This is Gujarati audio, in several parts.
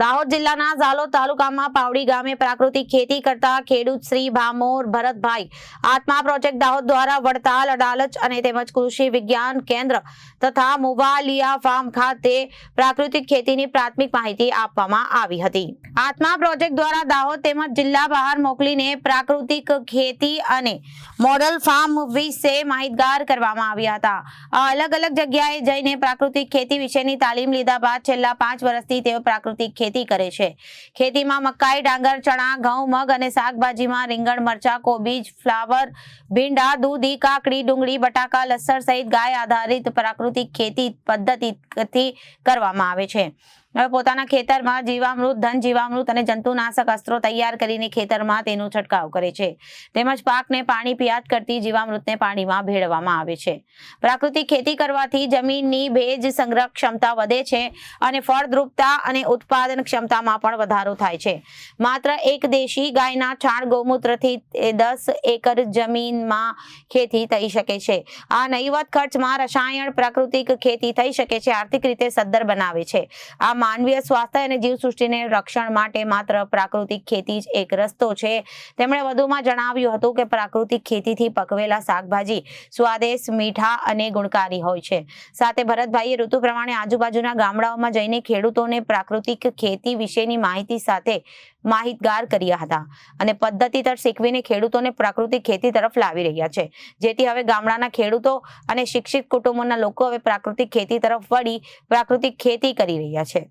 દાહોદ જિલ્લાના ઝાલોદ તાલુકામાં પાવડી ગામે પ્રાકૃતિક ખેતી કરતા ખેડૂત શ્રી ભામોર ભરતભાઈ આત્મા પ્રોજેક્ટ દાહોદ દ્વારા વડતાલ, અડાલજ અને તેમજ કૃષિ વિજ્ઞાન કેન્દ્ર તથા મુવાલિયા ફાર્મ ખાતે પ્રાકૃતિક ખેતીની પ્રાથમિક માહિતી આપવામાં આવી હતી. આત્મા પ્રોજેક્ટ દ્વારા દાહોદ તેમજ જિલ્લા બહાર મોકલીને પ્રાકૃતિક ખેતી અને મોડલ ફાર્મ વિશે માહિતગાર કરવામાં આવ્યા હતા. અલગ અલગ જગ્યાએ જઈને પ્રાકૃતિક ખેતી વિશેની તાલીમ લીધા બાદ છેલ્લા પાંચ વર્ષથી તેઓ પ્રાકૃતિક ખેતી કરે છે. ખેતીમાં મકાઈ, ડાંગર, ચણા, ઘઉં, મગ અને શાકભાજીમાં રીંગણ, મરચા, કોબીજ, ફ્લાવર, ભીંડા, દૂધી કાકડી, ડુંગળી, બટાકા, લસણ સહિત ગાય આધારિત પ્રાકૃતિક ખેતી પદ્ધતિથી કરવામાં આવે છે. હવે પોતાના ખેતરમાં જીવામૃત, ધન જીવામૃત અને જંતુનાશક અસ્ત્રો તૈયાર કરીને ખેતરમાં તેનો છંટકાવ કરે છે. તેમજ પાકને પાણી પિયાત કરતી જીવામૃતને પાણીમાં ભેળવવામાં આવે છે. પ્રાકૃતિક ખેતી કરવાથી જમીનની ભેજ સંગ્રહ ક્ષમતા વધે છે અને ફળદ્રુપતા અને ઉત્પાદન ક્ષમતામાં પણ વધારો થાય છે. માત્ર એક દેશી ગાયના છાણ ગૌમૂત્રથી દસ એકર જમીનમાં ખેતી થઈ શકે છે. આ નહીવત ખર્ચમાં રસાયણ, પ્રાકૃતિક ખેતી થઈ શકે છે, આર્થિક રીતે સદ્ધર બનાવે છે. આ માનવીય સ્વાસ્થ્ય અને જીવસૃષ્ટિને રક્ષણ માટે માત્ર પ્રાકૃતિક ખેતી જ એક રસ્તો છે. તેમણે વધુમાં જણાવ્યું હતું કે પ્રાકૃતિક ખેતીથી પકવેલા શાકભાજી સ્વાદેશ, મીઠા અને ગુણકારી હોય છે. સાથે ભરતભાઈએ ઋતુ પ્રમાણે આજુબાજુના ગામડાઓમાં જઈને ખેડૂતોને પ્રાકૃતિક ખેતી વિશેની માહિતી સાથે માહિતગાર કર્યા હતા અને પદ્ધતિતર શીખવીને ખેડૂતોને પ્રાકૃતિક ખેતી તરફ લાવી રહ્યા છે. જેથી હવે ગામડાના ખેડૂતો અને શિક્ષિત કુટુંબોના લોકો હવે પ્રાકૃતિક ખેતી તરફ વળી પ્રાકૃતિક ખેતી કરી રહ્યા છે.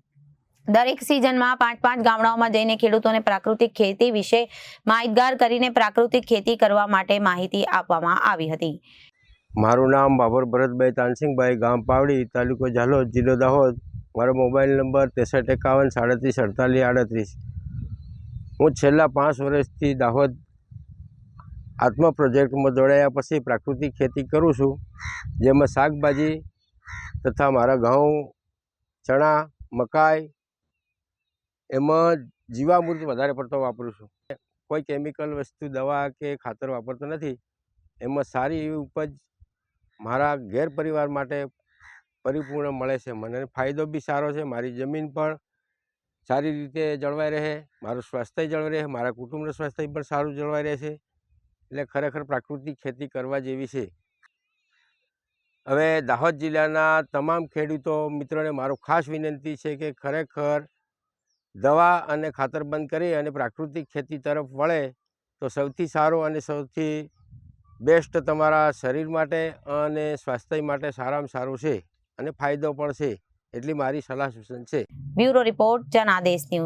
દરેક સિઝનમાં પાંચ પાંચ ગામડાઓમાં જઈને ખેડૂતોને પ્રાકૃતિક ખેતી વિશે માહિતગાર કરીને પ્રાકૃતિક ખેતી કરવા માટે માહિતી આપવામાં આવી હતી. મારું નામ બાબર ભરતભાઈ તાનસિંહભાઈ, ગામ પાવડી, તાલુકો ઝાલોદ, જિલ્લો દાહોદ. મારો મોબાઈલ નંબર ત્રેસઠ એકાવન સાડત્રીસ અડતાલીસ આડત્રીસ. હું છેલ્લા પાંચ વર્ષથી દાહોદ આત્મા પ્રોજેક્ટમાં જોડાયા પછી પ્રાકૃતિક ખેતી કરું છું, જેમાં શાકભાજી તથા મારા ઘઉં, ચણા, મકાઈ એમાં જીવામૃત વધારે પડતો વાપરું છું. કોઈ કેમિકલ વસ્તુ, દવા કે ખાતર વાપરતો નથી. એમાં સારી એવી ઉપજ મારા ઘેર પરિવાર માટે પરિપૂર્ણ મળે છે. મને ફાયદો બી સારો છે. મારી જમીન પણ સારી રીતે જળવાઈ રહે, મારું સ્વાસ્થ્ય જળવાઈ રહે, મારા કુટુંબનું સ્વાસ્થ્ય પણ સારું જળવાઈ રહે છે. એટલે ખરેખર પ્રાકૃતિક ખેતી કરવા જેવી છે. હવે દાહોદ જિલ્લાના તમામ ખેડૂતો, મિત્રોને મારો ખાસ વિનંતી છે કે ખરેખર દવા અને ખાતર બંધ કરી અને પ્રાકૃતિક ખેતી તરફ વળે તો સૌથી સારું અને સૌથી બેસ્ટ તમારા શરીર માટે અને સ્વાસ્થ્ય માટે સારામાં સારું છે અને ફાયદો પણ છે. એટલી મારી સલાહ સૂચન છે. Bureau report Janadesh news.